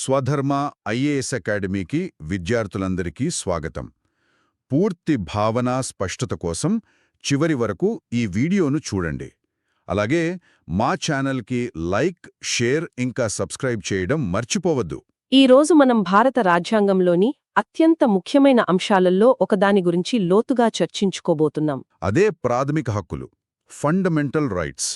స్వధర్మ IAS అకాడమీకి విద్యార్థులందరికీ స్వాగతం. పూర్తి భావన స్పష్టత కోసం చివరి వరకు ఈ వీడియోను చూడండి. అలాగే మా ఛానల్కి లైక్ షేర్ ఇంకా సబ్స్క్రైబ్ చేయడం మర్చిపోవద్దు. ఈ రోజు మనం భారత రాజ్యాంగంలోని అత్యంత ముఖ్యమైన అంశాలలో ఒకదాని గురించి లోతుగా చర్చించుకోబోతున్నాం. అదే ప్రాథమిక హక్కులు. Fundamental rights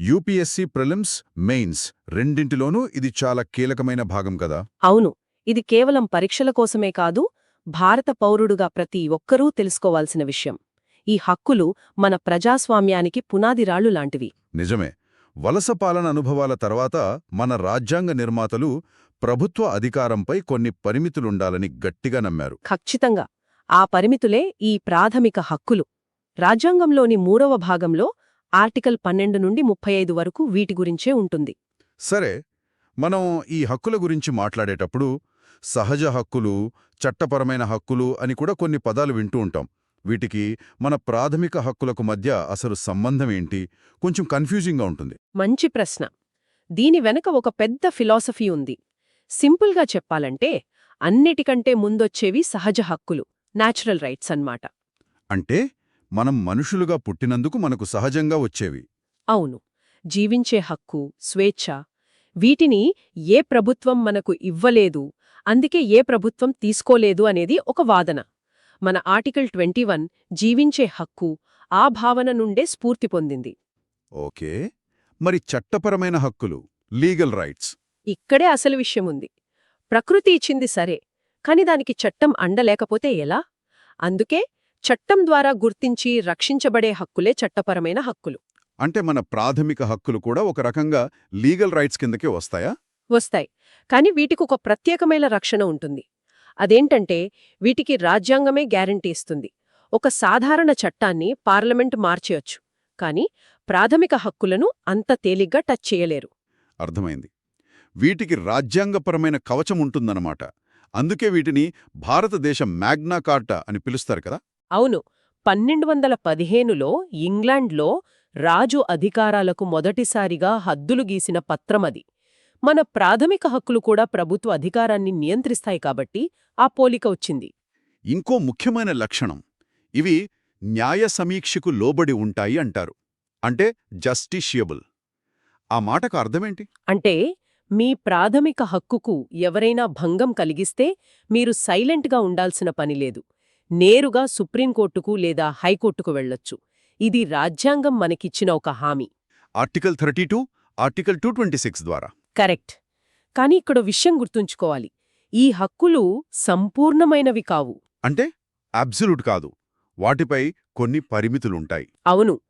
UPSC prelims mains రెండింటిలోనూ ఇది చాలా కీలకమైన భాగం కదా? అవును. ఇది కేవలం పరీక్షల కోసమే కాదు భారత పౌరుడుగా ప్రతి ఒక్కరూ తెలుసుకోవాల్సిన విషయం. ఈ హక్కులు మన ప్రజాస్వామ్యానికి పునాదిరాళ్ళు లాంటివి. నిజమే. వలస పాలన అనుభవాల తర్వాత మన రాజ్యాంగ నిర్మాతలు ప్రభుత్వ అధికారంపై కొన్ని పరిమితులుండాలని గట్టిగా నమ్మారు. ఖచ్చితంగా. ఆ పరిమితులే ఈ ప్రాథమిక హక్కులు. రాజ్యాంగంలోని మూడవ భాగంలో ఆర్టికల్ పన్నెండు నుండి ముప్పై ఐదు వరకు వీటి గురించే ఉంటుంది. సరే మనం ఈ హక్కుల గురించి మాట్లాడేటప్పుడు సహజ హక్కులు చట్టపరమైన హక్కులు అని కూడా కొన్ని పదాలు వింటూ ఉంటాం. వీటికి మన ప్రాథమిక హక్కులకు మధ్య అసలు సంబంధం ఏంటి? కొంచెం కన్ఫ్యూజింగ్గా ఉంటుంది. మంచి ప్రశ్న. దీని వెనక ఒక పెద్ద ఫిలాసఫీ ఉంది. సింపుల్గా చెప్పాలంటే అన్నిటికంటే ముందొచ్చేవి సహజ హక్కులు నాచురల్ రైట్స్ అన్నమాట. అంటే? మనం మనుషులుగా పుట్టినందుకు మనకు సహజంగా వచ్చేవి. అవును. జీవించే హక్కు స్వేచ్ఛ వీటిని ఏ ప్రభుత్వం మనకు ఇవ్వలేదు అందుకే ఏ ప్రభుత్వం తీసుకోలేదు అనేది ఒక వాదన. మన ఆర్టికల్ ట్వంటీ జీవించే హక్కు ఆ భావన నుండే స్ఫూర్తి పొందింది. ఓకే. మరి చట్టపరమైన హక్కులు లీగల్ రైట్స్? ఇక్కడే అసలు విషయం ఉంది ప్రకృతి ఇచ్చింది సరే కాని దానికి చట్టం అండలేకపోతే ఎలా? అందుకే చట్టం ద్వారా గుర్తించి రక్షించబడే హక్కులే చట్టపరమైన హక్కులు. అంటే మన ప్రాథమిక హక్కులు కూడా ఒక రకంగా లీగల్ రైట్స్ కిందకే వస్తాయా? వస్తాయి. కాని వీటికి ఒక ప్రత్యేకమైన రక్షణ ఉంటుంది. అదేంటంటే వీటికి రాజ్యాంగమే గ్యారంటీ ఇస్తుంది. ఒక సాధారణ చట్టాన్ని పార్లమెంటు మార్చేయొచ్చు. కాని ప్రాథమిక హక్కులను అంత తేలిగ్గా టచ్ చేయలేరు. అర్థమైంది. వీటికి రాజ్యాంగపరమైన కవచం ఉంటుందన్నమాట. అందుకే వీటిని భారతదేశ మ్యాగ్నా కార్టా అని పిలుస్తారు కదా? అవును పన్నెండు వందల పదిహేనులో ఇంగ్లాండ్లో రాజు అధికారాలకు మొదటిసారిగా హద్దులు గీసిన పత్రమది మన ప్రాథమిక హక్కులు కూడా ప్రభుత్వ అధికారాన్ని నియంత్రిస్తాయి కాబట్టి ఆ పోలిక వచ్చింది. ఇంకో ముఖ్యమైన లక్షణం ఇవి న్యాయ సమీక్షకు లోబడి ఉంటాయి అంటారు. అంటే జస్టిషియబుల్. ఆ మాటకు అర్థమేంటి? అంటే మీ ప్రాథమిక హక్కుకు ఎవరైనా భంగం కలిగిస్తే మీరు సైలెంట్గా ఉండాల్సిన పనిలేదు నేరుగా సుప్రీంకోర్టుకు లేదా హైకోర్టుకు వెళ్ళొచ్చు. ఇది రాజ్యాంగం మనకిచ్చిన ఒక హామీ. Article thirty two article two twenty six ద్వారా. కరెక్ట్. కాని ఇక్కడ విషయం గుర్తుంచుకోవాలి. ఈ హక్కులు సంపూర్ణమైనవి కావు. అంటే? అబ్సల్యూట్ కాదు. వాటిపై కొన్ని పరిమితులుంటాయి. అవును.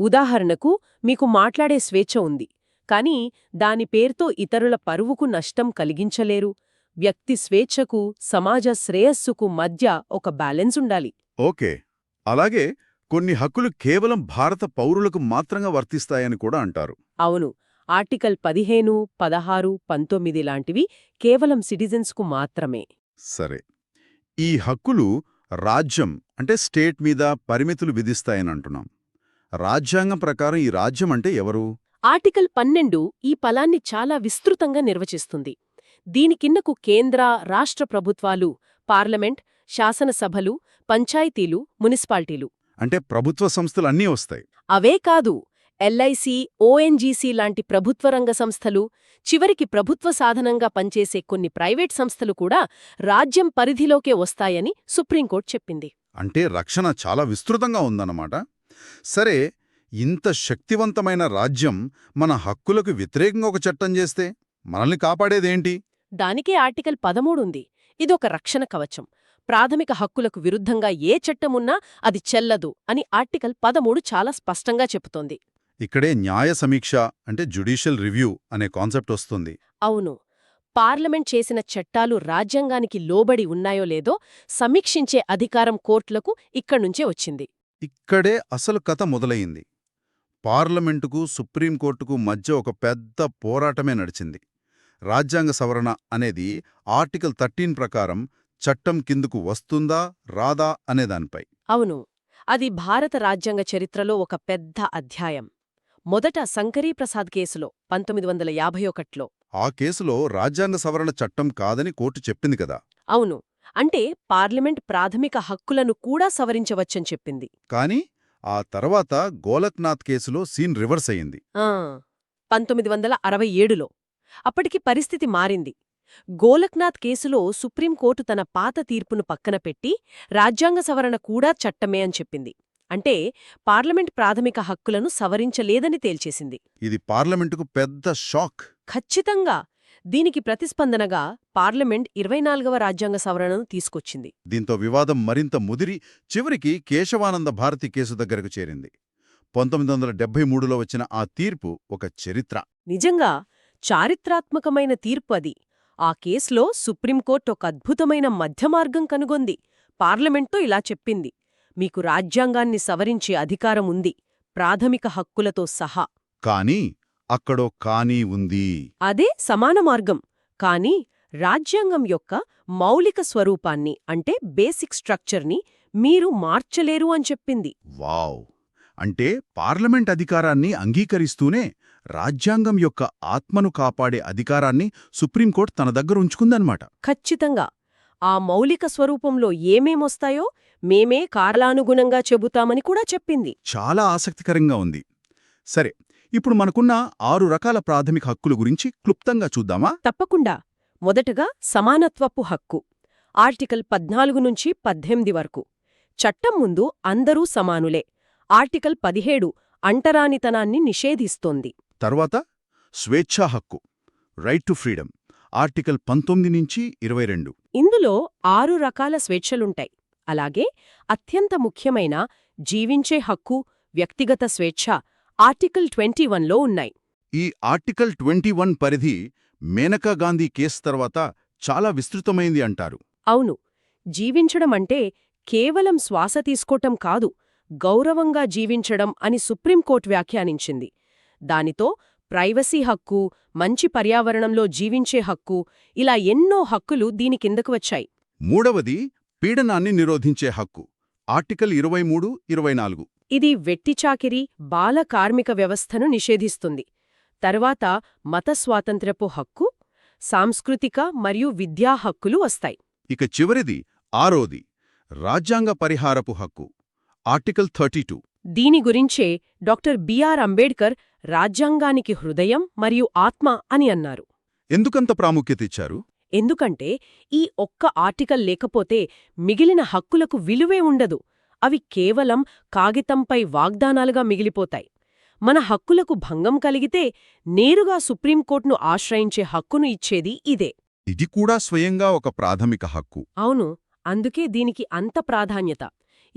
ఉదాహరణకు మీకు మాట్లాడే స్వేచ్ఛ ఉంది. కాని దాని పేరుతో ఇతరుల పరువుకు నష్టం కలిగించలేరు. వ్యక్తి స్వేచ్ఛకు సమాజ శ్రేయస్సుకు మధ్య ఒక బ్యాలెన్స్ ఉండాలి. ఓకే. అలాగే కొన్ని హక్కులు కేవలం భారత పౌరులకు మాత్రంగా వర్తిస్తాయని కూడా అంటారు. అవును. ఆర్టికల్ పదిహేను పదహారు పంతొమ్మిది లాంటివి కేవలం సిటిజన్స్కు మాత్రమే. సరే. ఈ హక్కులు రాజ్యం అంటే స్టేట్ మీద పరిమితులు విధిస్తాయని అంటున్నాం. రాజ్యాంగం ప్రకారం ఈ రాజ్యం అంటే ఎవరు? ఆర్టికల్ పన్నెండు ఈ పలాన్ని చాలా విస్తృతంగా నిర్వచిస్తుంది. దీని కిందకు కేంద్ర రాష్ట్ర ప్రభుత్వాలు పార్లమెంట్ శాసనసభలు పంచాయతీలు మున్సిపాలిటీలు. అంటే ప్రభుత్వ సంస్థలు అన్నీ వస్తాయి. అవే కాదు ఎల్ఐసి ఓఎన్జీసీ లాంటి ప్రభుత్వ రంగ సంస్థలు చివరికి ప్రభుత్వ సాధనంగా పనిచేసే కొన్ని ప్రైవేట్ సంస్థలు కూడా రాజ్యం పరిధిలోకే వస్తాయని సుప్రీంకోర్టు చెప్పింది. అంటే రక్షణ చాలా విస్తృతంగా ఉందన్నమాట. సరే ఇంత శక్తివంతమైన రాజ్యం మన హక్కులకు వ్యతిరేకంగా ఒక చట్టం చేస్తే మనల్ని కాపాడేదేంటి? దానికే ఆర్టికల్ పదమూడుంది. ఇదొక రక్షణ కవచం. ప్రాథమిక హక్కులకు విరుద్ధంగా ఏ చట్టమున్నా అది చెల్లదు అని ఆర్టికల్ పదమూడు చాలా స్పష్టంగా చెబుతోంది. ఇక్కడే న్యాయ సమీక్ష అంటే జ్యుడిషియల్ రివ్యూ అనే కాన్సెప్ట్ వస్తుంది. అవును. పార్లమెంట్ చేసిన చట్టాలు రాజ్యాంగానికి లోబడి ఉన్నాయో లేదో సమీక్షించే అధికారం కోర్టులకు ఇక్కడ్నుంచే వచ్చింది. ఇక్కడే అసలు కథ మొదలయింది పార్లమెంటుకు సుప్రీంకోర్టుకు మధ్య ఒక పెద్ద పోరాటమే నడిచింది. రాజ్యాంగ సవరణ అనేది ఆర్టికల్ థర్టీన్ ప్రకారం చట్టం కిందుకు వస్తుందా రాదా అనేదానిపై అవును. అది భారత రాజ్యాంగ చరిత్రలో ఒక పెద్ద అధ్యాయం. మొదట సంకరీప్రసాద్ కేసులో పంతొమ్మిది వందల యాభై ఒకట్లో. ఆ కేసులో రాజ్యాంగ సవరణ చట్టం కాదని కోర్టు చెప్పింది కదా. అవును. అంటే పార్లమెంట్ ప్రాథమిక హక్కులను కూడా సవరించవచ్చని చెప్పింది. కానీ ఆ తర్వాత గోలక్నాథ్ కేసులో సీన్ రివర్స్ అయింది పంతొమ్మిది వందల అరవై ఏడులో. అప్పటికి పరిస్థితి మారింది. గోలక్నాథ్ కేసులో సుప్రీంకోర్టు తన పాత తీర్పును పక్కన పెట్టి రాజ్యాంగ సవరణ కూడా చట్టమే అని చెప్పింది. అంటే పార్లమెంట్ ప్రాథమిక హక్కులను సవరించలేదని తేల్చేసింది. ఇది పార్లమెంటుకు పెద్ద షాక్. ఖచ్చితంగా! దీనికి ప్రతిస్పందనగా పార్లమెంట్ ఇరవై నాలుగవ రాజ్యాంగ సవరణను తీసుకొచ్చింది. దీంతో వివాదం మరింత ముదిరి చివరికి కేశవానంద భారతి కేసు దగ్గరకు చేరింది. పంతొమ్మిది వందల డెబ్బై మూడులో వచ్చిన ఆ తీర్పు ఒక చరిత్ర. నిజంగా! చారిత్రాత్మకమైన తీర్పు అది. ఆ కేసులో సుప్రీంకోర్టు ఒక అద్భుతమైన మధ్యమార్గం కనుగొంది. పార్లమెంట్తో ఇలా చెప్పింది. మీకు రాజ్యాంగాన్ని సవరించే అధికారం ఉంది. ప్రాథమిక హక్కులతో సహా. కానీ అక్కడో కానీ ఉంది. అదే సమాన మార్గం. కాని రాజ్యాంగం యొక్క మౌలిక స్వరూపాన్ని అంటే బేసిక్ స్ట్రక్చర్ని మీరు మార్చలేరు అని చెప్పింది. వావ్! అంటే పార్లమెంట్ అధికారాన్ని అంగీకరిస్తూనే రాజ్యాంగం యొక్క ఆత్మను కాపాడే అధికారాన్ని సుప్రీంకోర్టు తన దగ్గర ఉంచుకుందన్నమాట. ఖచ్చితంగా. ఆ మౌలిక స్వరూపంలో ఏమేమొస్తాయో మేమే కారణానుగుణంగా చెబుతామని కూడా చెప్పింది. చాలా ఆసక్తికరంగా ఉంది. సరే ఇప్పుడు మనకున్న ఆరు రకాల ప్రాథమిక హక్కుల గురించి క్లుప్తంగా చూద్దామా? తప్పకుండా. మొదటగా సమానత్వపు హక్కు. ఆర్టికల్ పద్నాలుగు నుంచి పద్దెనిమిది వరకు. చట్టం ముందు అందరూ సమానులే. ఆర్టికల్ పదిహేడు అంటరానితనాన్ని నిషేధిస్తోంది. తర్వాత స్వేచ్ఛా హక్కు రైట్ టు ఫ్రీడమ్ ఆర్టికల్ పంతొమ్మిది నుంచి ఇరవై రెండు. ఇందులో ఆరు రకాల స్వేచ్ఛలుంటాయి. అలాగే అత్యంత ముఖ్యమైన జీవించే హక్కు వ్యక్తిగత స్వేచ్ఛ ఆర్టికల్ ట్వంటీ వన్లో ఉన్నాయి. ఈ ఆర్టికల్ ట్వంటీ వన్ పరిధి మేనకా గాంధీ కేసు తర్వాత చాలా విస్తృతమైంది అంటారు. అవును. జీవించడమంటే కేవలం శ్వాస తీసుకోవటం కాదు గౌరవంగా జీవించడం అని సుప్రీంకోర్టు వ్యాఖ్యానించింది. దానితో ప్రైవసీ హక్కు మంచి పర్యావరణంలో జీవించే హక్కు ఇలా ఎన్నో హక్కులు దీని కిందకు వచ్చాయి. మూడవది పీడనాన్ని నిరోధించే హక్కు. ఆర్టికల్ ఇరవై మూడు ఇరవై నాలుగు. ఇది వెట్టిచాకిరి బాల కార్మిక వ్యవస్థను నిషేధిస్తుంది. తర్వాత మత స్వాతంత్ర్యపు హక్కు సాంస్కృతిక మరియు విద్యా హక్కులు వస్తాయి. ఇక చివరిది ఆరోది రాజ్యాంగ పరిహారపు హక్కు. Article thirty two. దీని గురించే డాక్టర్ బిఆర్ అంబేడ్కర్ రాజ్యాంగానికి హృదయం మరియు ఆత్మ అని అన్నారు. ఎందుకంత ప్రాముఖ్యత ఇచ్చారు? ఎందుకంటే ఈ ఒక్క ఆర్టికల్ లేకపోతే మిగిలిన హక్కులకు విలువే ఉండదు. అవి కేవలం కాగితంపై వాగ్దానాలుగా మిగిలిపోతాయి. మన హక్కులకు భంగం కలిగితే నేరుగా సుప్రీంకోర్టును ఆశ్రయించే హక్కును ఇచ్చేది ఇదే. ఇది కూడా స్వయంగా ఒక ప్రాథమిక హక్కు. అవును అందుకే దీనికి అంత ప్రాధాన్యత.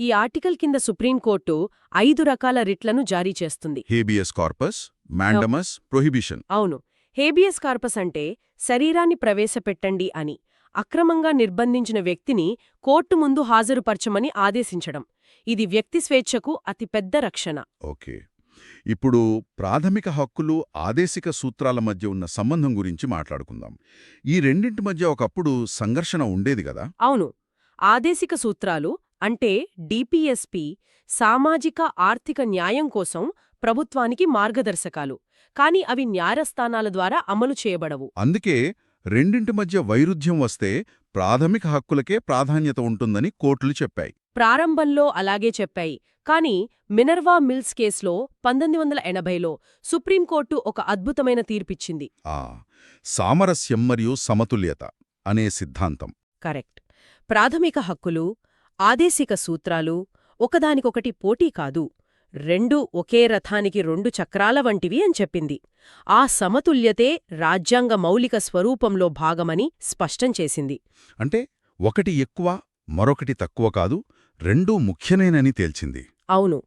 ఈ ఆర్టికల్ కింద సుప్రీంకోర్టు ఐదు రకాల రిట్లను జారీ చేస్తుంది. హేబియస్ కార్పస్ మ్యాండమస్ ప్రొహిబిషన్ అవును. హేబియస్ కార్పస్ అంటే శరీరాన్ని ప్రవేశపెట్టండి అని అక్రమంగా నిర్బంధించిన వ్యక్తిని కోర్టు ముందు హాజరుపరచమని ఆదేశించడం. ఇది వ్యక్తి స్వేచ్ఛకు అతిపెద్ద రక్షణ. ఓకే. ఇప్పుడు ప్రాథమిక హక్కులు ఆదేశిక సూత్రాల మధ్య ఉన్న సంబంధం గురించి మాట్లాడుకుందాం. ఈ రెండింటి మధ్య ఒకప్పుడు సంఘర్షణ ఉండేది కదా? అవును. ఆదేశిక సూత్రాలు అంటే డిపిఎస్పి సామాజిక ఆర్థిక న్యాయం కోసం ప్రభుత్వానికి మార్గదర్శకాలు కాని అవి న్యాయస్థానాల ద్వారా అమలు చేయబడవు. అందుకే రెండింటి మధ్య వైరుధ్యం వస్తే ప్రాథమిక హక్కులకే ప్రాధాన్యత ఉంటుందని కోర్టులు చెప్పాయి. ప్రారంభంలో అలాగే చెప్పాయి కాని మినర్వా మిల్స్ కేసులో పంతొమ్మిది వందల ఎనభైలో సుప్రీంకోర్టు ఒక అద్భుతమైన తీర్పిచ్చింది. ఆ సామరస్యం మరియు సమతుల్యత అనే సిద్ధాంతం. కరెక్ట్. ప్రాథమిక హక్కులు ఆదేశిక సూత్రాలు ఒకదానికొకటి పోటీ కాదు రెండూ ఒకే రథానికి రెండు చక్రాల వంటివి అని చెప్పింది. ఆ సమతుల్యతే రాజ్యాంగ మౌలిక స్వరూపంలో భాగమని స్పష్టం చేసింది. అంటే ఒకటి ఎక్కువ మరొకటి తక్కువ కాదు రెండూ ముఖ్యనేనని తేల్చింది. అవును.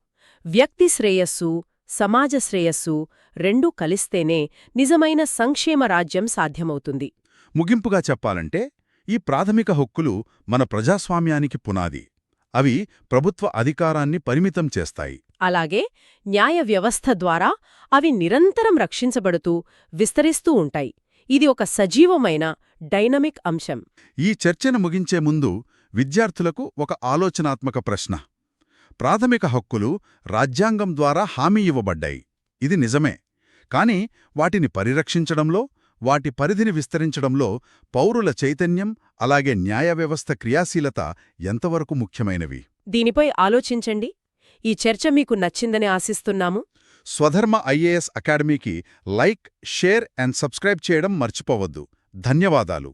వ్యక్తి శ్రేయస్సు సమాజ శ్రేయస్సు రెండూ కలిస్తేనే నిజమైన సంక్షేమ రాజ్యం సాధ్యమవుతుంది. ముగింపుగా చెప్పాలంటే ఈ ప్రాథమిక హక్కులు మన ప్రజాస్వామ్యానికి పునాది. అవి ప్రభుత్వ అధికారాన్ని పరిమితం చేస్తాయి. అలాగే న్యాయ వ్యవస్థ ద్వారా అవి నిరంతరం రక్షించబడుతూ విస్తరిస్తూ ఉంటాయి. ఇది ఒక సజీవమైన డైనమిక్ అంశం. ఈ చర్చను ముగించే ముందు విద్యార్థులకు ఒక ఆలోచనాత్మక ప్రశ్న. ప్రాథమిక హక్కులు రాజ్యాంగం ద్వారా హామీ ఇవ్వబడ్డాయి. ఇది నిజమే. కాని వాటిని పరిరక్షించడంలో వాటి పరిధిని విస్తరించడంలో పౌరుల చైతన్యం అలాగే న్యాయ వ్యవస్థ క్రియాశీలత ఎంతవరకు ముఖ్యమైనవి? దీనిపై ఆలోచించండి. ఈ చర్చ మీకు నచ్చిందని ఆశిస్తున్నాము. స్వధర్మ ఐఏఎస్ అకాడమీకి లైక్ షేర్ అండ్ సబ్స్క్రైబ్ చేయడం మర్చిపోవద్దు. ధన్యవాదాలు.